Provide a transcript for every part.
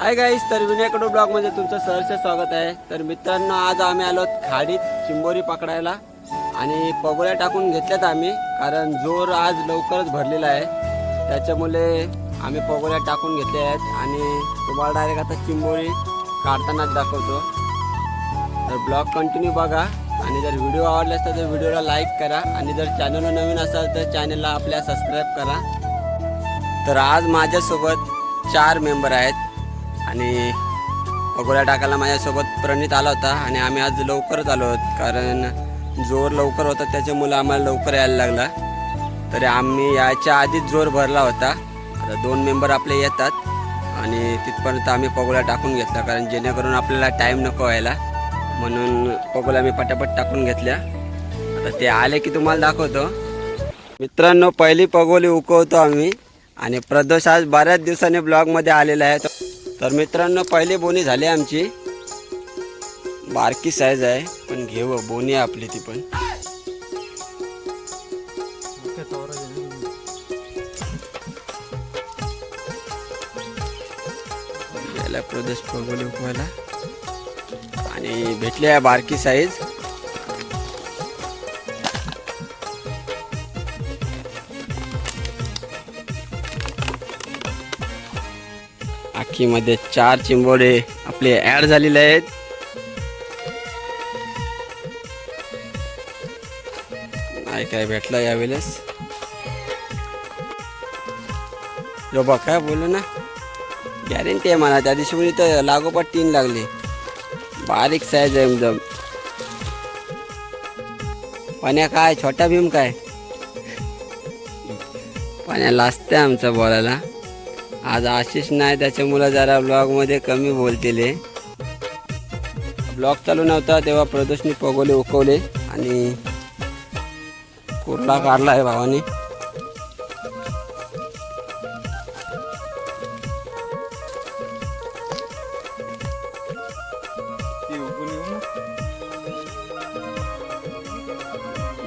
Hi guys तर विनयकडू ब्लॉगमध्ये तुमचं सहर्ष स्वागत आहे. तर मित्रांनो आज आम्ही आलो खाडीत चिंबोरी पकडायला आणि पगोळ्या टाकून घेतल्यात आम्ही कारण जोर आज लवकरच भरलेला आहे. त्याच्यामुळे आम्ही पगोळ्या टाकून घेतल्या आहेत आणि तुम्हाला डायरेक्ट आता चिंबोरी काढतानाच दाखवतो. तर ब्लॉग कंटिन्यू बघा आणि जर व्हिडिओ आवडला असता तर व्हिडिओला लाईक करा आणि जर चॅनलला नवीन असाल तर चॅनलला आपल्या सबस्क्राईब करा. तर आज माझ्यासोबत चार मेंबर आहेत. आणि पगोळ्या टाकायला माझ्यासोबत प्रणित आला होता आणि आम्ही आज लवकरच आलो आहोत. कारण जोर लवकर होता त्याच्यामुळं आम्हाला लवकर यायला लागला. तरी आम्ही यायच्या आधीच जोर भरला होता. आता दोन मेंबर आपले येतात आणि तिथपर्यंत आम्ही पगोळ्या टाकून घेतला कारण जेणेकरून आपल्याला टाईम नको व्हायला. म्हणून पगोल्या मी पटापट टाकून घेतल्या. आता ते आले की तुम्हाला दाखवतो. मित्रांनो पहिली पगोली उकवतो आम्ही. आणि प्रदोष आज बऱ्याच दिवसांनी ब्लॉगमध्ये आलेला आहे. तर मित्रांनो पहिले बोनी झाले आमची. बारकी साईज आहे पण घेऊ बोनी आहे आपली ती पण. प्रदेश पगोली उकवायला आणि भेटले आहे बारकी साईज मध्ये चार चिंबोडे आपले ऍड झालेले आहेत. नाही काय भेटला यावेळेस? जो बा काय बोलू ना? गॅरंटी आहे मला त्या दिवशी म्हणजे तर लागोपाठ तीन लागले. बारीक साईज आहे एकदम. पाण्या काय छोटा भीम काय? पाण्या लाजते आमचं बोलायला. आज आशिष नाही त्याच्यामुळं जरा ब्लॉगमध्ये कमी बोलतील ब्लॉग चालू नव्हता तेव्हा प्रदर्शनी पगोले उकवले आणि कुर्ला काढला आहे भावाने.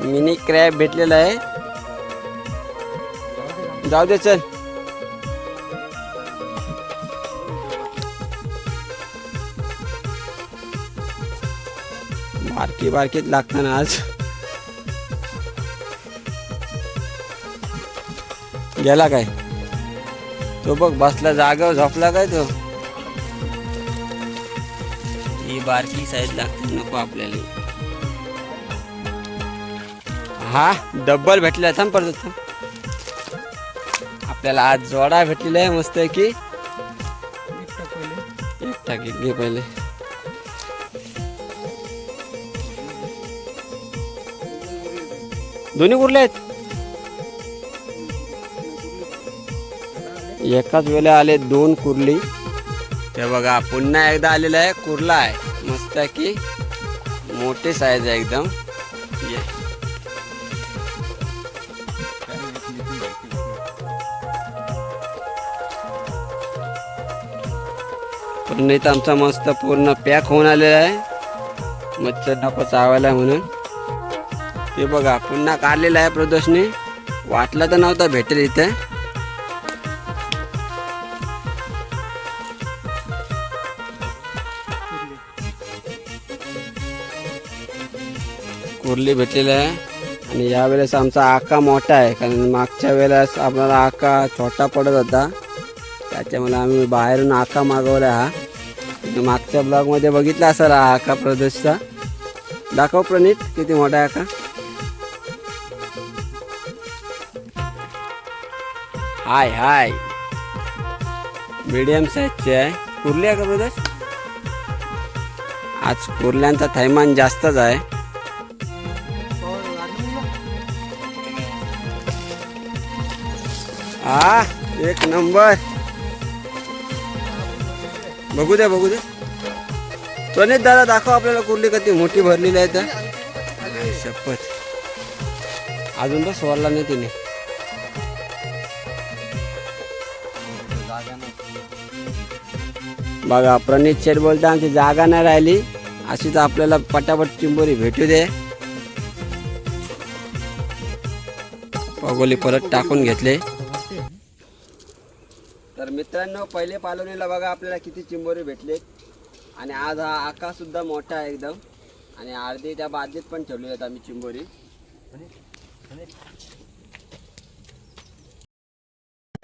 मिनी क्रॅब भेटलेला आहे. जाऊ दे चल. बारकी बारकीच लागताना आज. गेला काय? तो बघ बसला जागावर झोपला काय तो? ही बारकी साईज लागते नको आपल्याला. हा डब्बल भेटला थांब परत. आपल्याला आज जोडा भेटलेला आहे मस्त आहे की. एक टाकी घे पहिले. दोन्ही कुर्ले आहेत? एकाच वेळेला आले दोन कुर्ली. ते बघा पुन्हा एकदा आलेला आहे कुर्ला आहे. मस्त आहे की? मोठी साईज आहे एकदम. ये. नाही तर आमचा मस्त पूर्ण पॅक होऊन आलेला आहे. मच्छर नको चावायला म्हणून. ते बघा पुन्हा काढलेलं आहे प्रदोषने वाटलं तर नव्हता भेटेल इथे. कुर्ली भेटलेली आहे. आणि यावेळेस आमचा आका मोठा आहे कारण मागच्या वेळेस आपल्याला आका छोटा पडत होता. त्याच्यामुळे आम्ही बाहेरून आका मागवला हा. मागच्या ब्लॉगमध्ये बघितला असेल हा आका प्रदेशचा दाखव प्रणित किती मोठा आहे आका? हाय हाय. मीडियम साईजचे आहे. कुर्ली आहे का प्रदेश आज कुर्ल्यांचा थैमान जास्तच आहे. हा एक नंबर. बघू द्या बघू द्या. प्रणित दादा दाखव आपल्याला कुर्ली कधी मोठी भरलेली आहे तर. शपथ. अजून तर सोडला नाही तिने. बघा प्रणित शेठ बोलता आमची जागा नाही राहिली. अशीच आपल्याला पटापट चिंबोरी भेटू दे. पगोली परत टाकून घेतले. तर मित्रांनो पहिले पालवणीला बघा आपल्याला किती चिंबोरी भेटले. आणि आज हा आकाश सुद्धा मोठा आहे एकदम. आणि अर्धी त्या बाजीत पण ठेवली आहेत आम्ही चिंबोरी.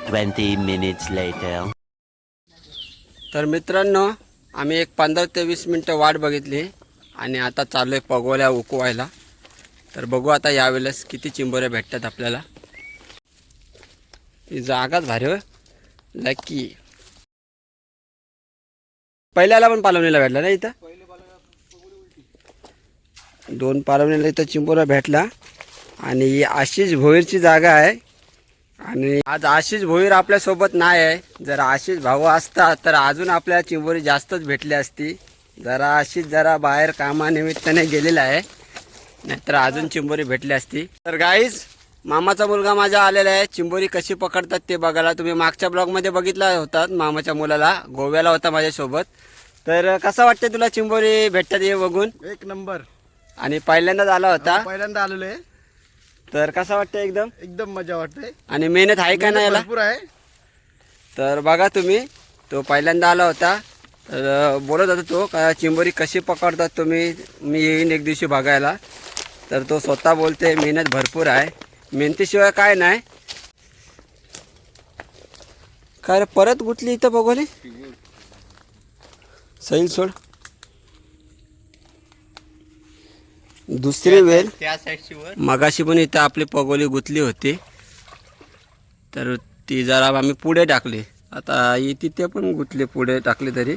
ट्वेंटी मिनिट्स लेटर तर मित्रांनो आम्ही एक पंधरा ते वीस मिनटं वाट बघितली आणि आता चालू आहे पगोल्या उकवायला. तर बघू आता यावेळेस किती चिंबोऱ्या भेटतात आपल्याला. ही जागाच भारी हो लकी पहिल्याला पण पालवणीला भेटला ना इथं? दोन पालवणीला इथं चिंबोरा भेटला. आणि ही आशिष भोईरची जागा आहे. आणि आज आशिष भोईर आपल्यासोबत नाही आहे. जर आशिष भाऊ असता तर अजून आपल्या चिंबोरी जास्तच भेटली असती. जरा आशिष जरा बाहेर कामानिमित्ताने गेलेला आहे. नाहीतर अजून चिंबोरी भेटली असती. तर गाईज मामाचा मुलगा माझा आलेला आहे. चिंबोरी कशी पकडतात ते बघायला तुम्ही मागच्या ब्लॉगमध्ये बघितला होतात मामाच्या मुलाला गोव्याला होता माझ्यासोबत. तर कसं वाटतं तुला चिंबोरी भेटतात हे बघून? एक नंबर. आणि पहिल्यांदाच आला होता. पहिल्यांदा आलेलो आहे. तर कसं वाटतं एकदम? एकदम मजा वाटते आणि मेहनत आहे का नाही याला? भरपूर आहे. तर बघा तुम्ही तो पहिल्यांदा आला होता. तर बोलत होता तो का चिंबोरी कशी पकडतात तुम्ही? मी येईन एक दिवशी बघायला. तर तो स्वतः बोलते मेहनत भरपूर आहे. मेहनतीशिवाय काय नाही. काय रे परत गुतली इथं बघोली सैल सोड. दुसरी वेळ त्या साईडची वर मगाशी पण इथं आपली पगोली गुतली होती. तर ती जरा आम्ही पुढे टाकली. आता तिथे पण गुतली पुढे टाकली तरी.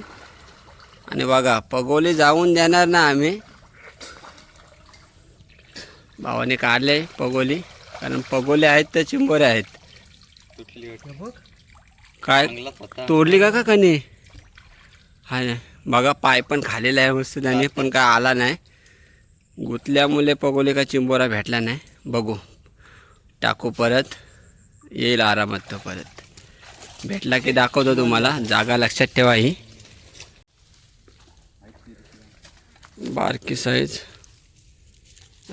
आणि बघा पगोली जाऊन देणार ना आम्ही. भावाने काढले पगोली. कारण पगोले आहेत तर चिंबोरे आहेत. काय? तोडली का का कणी हा ना. बघा पाय पण खालेला आहे मस्त त्याने पण काय आला नाही. गुतल्यामुळे पगोले का चिंबोरा भेटला नाही. बघू. टाकू परत. येईल आरामात तो परत. भेटला की दाखवतो तुम्हाला. जागा लक्षात ठेवा ही. बारकी साईज.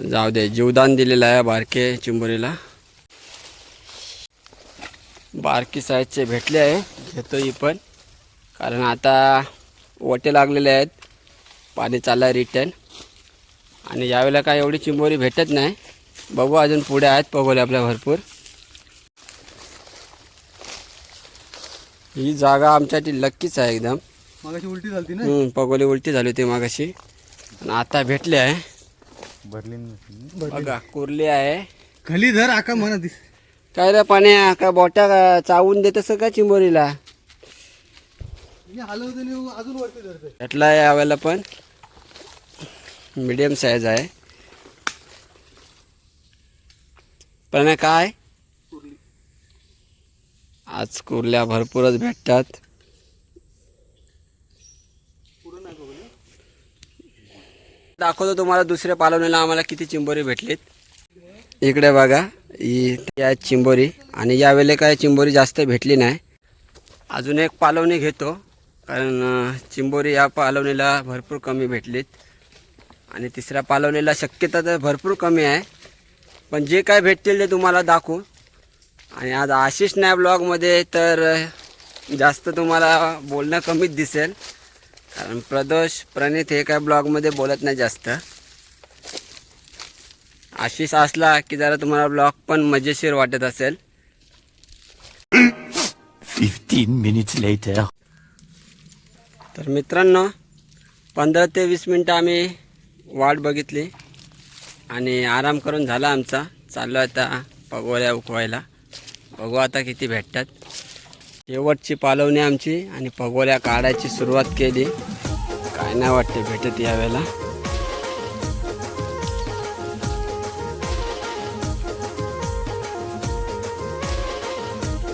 जाऊ दे. जीवदान दिलेलं आहे बारके चिंबोरीला. बारकी साईजचे भेटले आहे. घेतो ही पण. कारण आता ओटे लागलेले आहेत. पाणी चाललं रिटर्न आणि यावेळेला काय एवढी चिंबोरी भेटत नाही. बघू अजून पुढे आहेत पगोले आपल्या भरपूर. ही जागा आमच्यासाठी लक्कीच आहे एकदम. मगाशी उलटी झाली ना? हम्म, पगोली उलटी झाली होती मागाशी. आणि आता भेटले आहे. भरली बघा कुर्ली आहे. खाली धर आका म्हणा दिस. काय रे पाण्या का बोट्या चावून देत का चिंबोरीला? हलवते अजून वरती धरते भेटला आहे यावेळेला पण. मीडियम साईज आहे. पण काय? आज कुर्ल्या भरपूरच भेटतात. दाखवतो तुम्हाला दुसऱ्या पालवणीला आम्हाला किती चिंबोरी भेटलीत. इकडे बघा ही ती आहे चिंबोरी. आणि यावेळेला काय चिंबोरी जास्त भेटली नाही. अजून एक पालवणी घेतो कारण चिंबोरी या पालवणीला भरपूर कमी भेटलीत. आणि तिसऱ्या पालवणीला शक्यता तर भरपूर कमी आहे. पण जे काय भेटतील ते तुम्हाला दाखवू. आणि आज आशिष नाही ब्लॉगमध्ये तर जास्त तुम्हाला बोलणं कमीच दिसेल. कारण प्रदोष प्रणित हे काय ब्लॉगमध्ये बोलत नाही जास्त. आशिष असला की जरा तुम्हाला ब्लॉग पण मजेशीर वाटत असेल. Fifteen minutes later. तर मित्रांनो पंधरा ते वीस मिनटं आम्ही वाट बघितली आणि आराम करून झाला आमचा. चाललो आता पगोल्या उकवायला. बघू आता किती भेटतात. शेवटची पालवणी आमची आणि पगोऱ्या काढायची सुरुवात केली. काय नाही वाटते भेटत यावेळेला.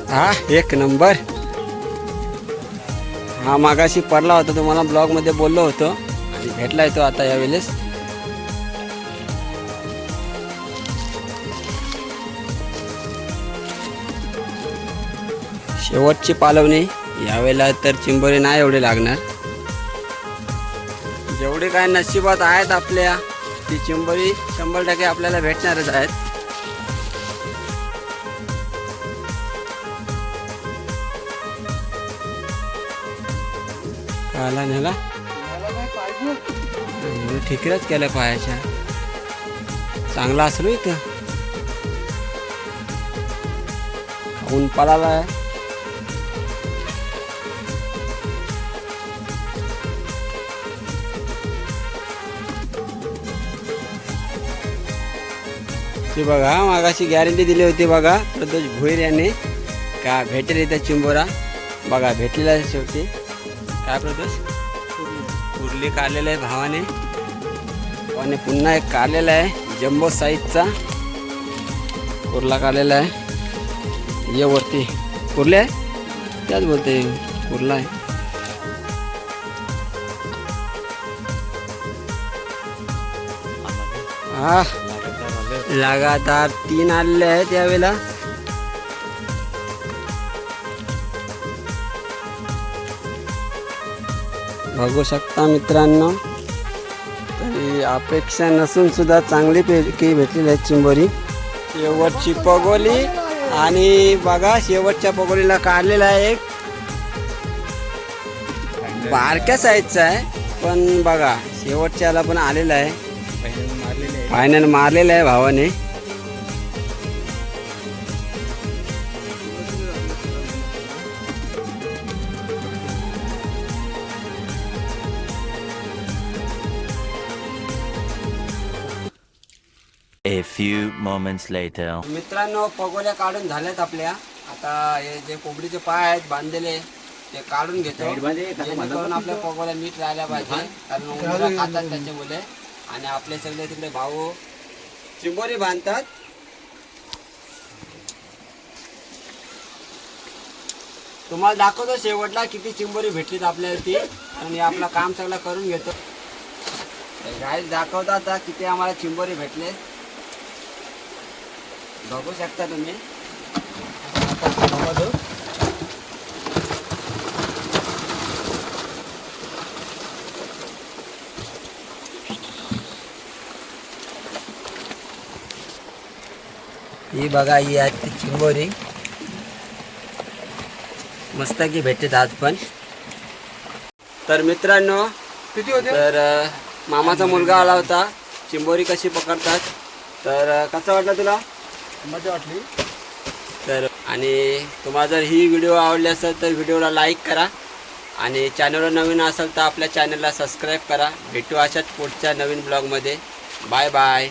हा एक नंबर. हा मागाशी पडला होता. तुम्हाला ब्लॉगमध्ये बोललो होतो. आणि भेटलाय तो आता यावेळेस. शेवटची पालवणी. यावेळेला तर चिंबोरी नाही एवढे लागणार. जेवढे काय नशिबात आहेत आपल्या ती चिंबोरी शंभर टक्के आपल्याला भेटणारच आहेत. काला नेला. ठिकरच केलं पायाच्या. चांगला असलो इथं. ऊन पडाला ते बघा मागाशी गॅरंटी दिली होती बघा प्रदोष भोईर यांनी. का भेटेल इथं चिंबोरा? बघा भेटलेला आहे शेवटी. काय प्रदोष? उरली काढलेलं आहे भावाने. आणि पुन्हा एक काढलेला आहे जम्बो साईजचा. कुर्ला काढलेला आहे. ये वरती. कुर्ले आहे त्याच बोलते कुर्ला आहे. हा लगातार तीन आलेले आहेत यावेळेला. बघू शकता मित्रांनो. तरी अपेक्षा नसून सुद्धा चांगली पैकी भेटलेली आहे चिंबोरी. शेवटची पगोली आणि बघा शेवटच्या पगोलीला काढलेला आहे एक. बारक्या साईजचा आहे पण बघा शेवटच्याला पण आलेला आहे. फायनल मारलेला आहे भावाने. A few moments later. मित्रांनो पगोल्या काढून झाल्यात आपल्या. आता हे जे कोंबडीचे पाय आहेत बांधलेले ते काढून घेतो. जेणेकरून आपल्या पगोल्या नीट राहिल्या पाहिजे. कारण उंदरं खातात त्याचे मुले आणि आपले सगळे तिकडे भाऊ चिंबोरी बांधतात. तुम्हाला दाखवतो शेवटला किती चिंबोरी भेटलीत आपल्याला ती आणि आपलं काम सगळं करून घेतो. राहील दाखवता किती आम्हाला चिंबोरी भेटले. बघू शकता तुम्ही. ही बघा ही आहे ती चिंबोरी मस्त की भेटते आज पण. तर मित्रांनो किती होते? तर मामाचा मुलगा आला होता. चिंबोरी कशी पकडतात? तर कसं वाटलं तुला? मजा वाटली. तर आणि तुम्हाला जर ही व्हिडिओ आवडली असेल तर व्हिडिओला लाईक करा. आणि चॅनलवर नवीन असेल तर आपल्या चॅनलला सबस्क्राईब करा. भेटू अशाच पुढच्या नवीन ब्लॉगमध्ये. Bye bye.